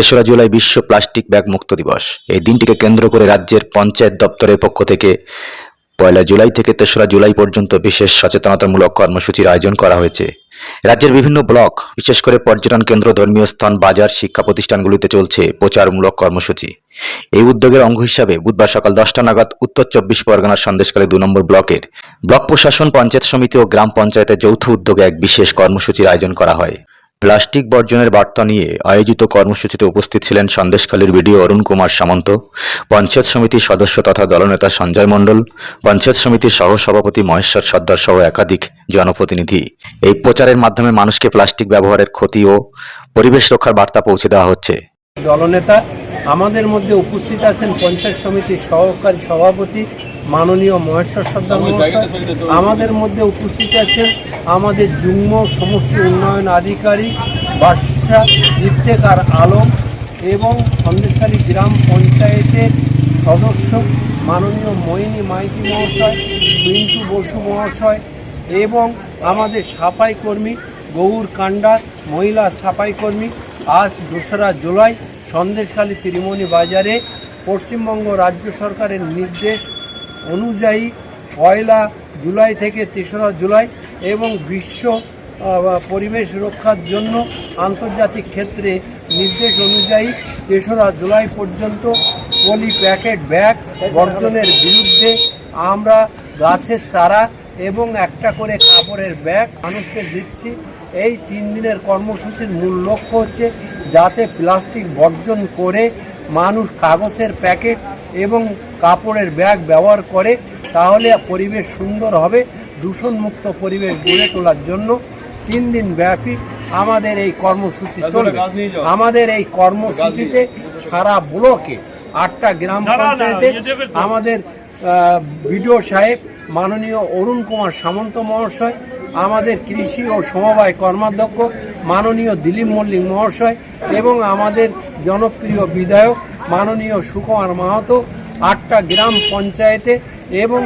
তেসরা জুলাই বিশ্ব plastic bag মুক্ত দিবস। এই দিনটিকে কেন্দ্র করে রাজ্যের পঞ্চায়েত দপ্তরের পক্ষ থেকে পয়লা জুলাই থেকে তেসরা জুলাই পর্যন্ত বিশেষ সচেতনতামূলক কর্মসূচির আয়োজন করা হয়েছে। রাজ্যের বিভিন্ন ব্লক, বিশেষ করে পর্যটন কেন্দ্র, ধর্মীয় স্থান, বাজার, শিক্ষা প্রতিষ্ঠানগুলিতে চলছে প্রচারমূলক কর্মসূচি। এই উদ্যোগের অঙ্গ হিসাবে বুধবার সকাল দশটা নাগাদ উত্তর চব্বিশ পরগনার সন্দেশকালে দু নম্বর ব্লকের ব্লক প্রশাসন, পঞ্চায়েত সমিতি ও গ্রাম পঞ্চায়েতের যৌথ উদ্যোগে এক বিশেষ কর্মসূচির আয়োজন করা হয়। প্লাস্টিক বর্জনের বার্তা নিয়ে আয়োজিত কর্মসূচিতে উপস্থিত ছিলেন সন্দেশখালীর বিডিও অরুণ কুমার সামন্ত, পঞ্চায়েত সমিতির সদস্য তথা দলনেতা সঞ্জয় মণ্ডল, পঞ্চায়েত সমিতির সহ সভাপতি মহেশ্বর সর্দার সহ একাধিক জনপ্রতিনিধি। এই প্রচারের মাধ্যমে মানুষকে প্লাস্টিক ব্যবহারের ক্ষতি ও পরিবেশ রক্ষার বার্তা পৌঁছে দেওয়া হচ্ছে। দলনেতা, আমাদের মধ্যে উপস্থিত আছেন পঞ্চায়েত সমিতির সহকারী সভাপতি মাননীয় মহেশ্বর সর্দার মহাশয় আমাদের মধ্যে উপস্থিত আছেন আমাদের যুগ্ম সমষ্টি উন্নয়ন আধিকারিক বাদশা ইফতেকার আলম এবং সন্দেশখালী গ্রাম পঞ্চায়েতের সদস্য মাননীয় মহিনী মাইতি মহাশয় পিন্টু বসু মহাশয় এবং আমাদের সাফাই কর্মী গৌর কান্ডার মহিলা সাফাই কর্মী আজ দোসরা জুলাই সন্দেশখালী ত্রিমণি বাজারে পশ্চিমবঙ্গ রাজ্য সরকারের নির্দেশ অনুযায়ী পয়লা জুলাই থেকে তেসরা জুলাই এবং বিশ্ব পরিবেশ রক্ষার জন্য আন্তর্জাতিক ক্ষেত্রে নির্দেশ অনুযায়ী তেসরা জুলাই পর্যন্ত পলি প্যাকেট ব্যাগ বর্জনের বিরুদ্ধে আমরা গাছের চারা এবং একটা করে কাপড়ের ব্যাগ মানুষকে দিচ্ছি। এই তিন দিনের কর্মসূচির মূল লক্ষ্য হচ্ছে যাতে প্লাস্টিক বর্জন করে মানুষ কাগজের প্যাকেট এবং কাপড়ের ব্যাগ ব্যবহার করে তাহলে পরিবেশ সুন্দর হবে দূষণমুক্ত পরিবেশ গড়ে তোলার জন্য তিন দিন ব্যাপী আমাদের এই কর্মসূচি চলবে। আমাদের এই কর্মসূচিতে সারা ব্লকে আটটা গ্রাম পঞ্চায়েতে আমাদের বিডিও সাহেব মাননীয় অরুণ কুমার সামন্ত মহাশয় আমাদের কৃষি ও সমবায় কর্মাধ্যক্ষ মাননীয় দিলীপ মল্লিক মহাশয় এবং আমাদের জনপ্রিয় বিধায়ক মাননীয় সুকুমার মাহাতো আটটা গ্রাম পঞ্চায়েতে এবং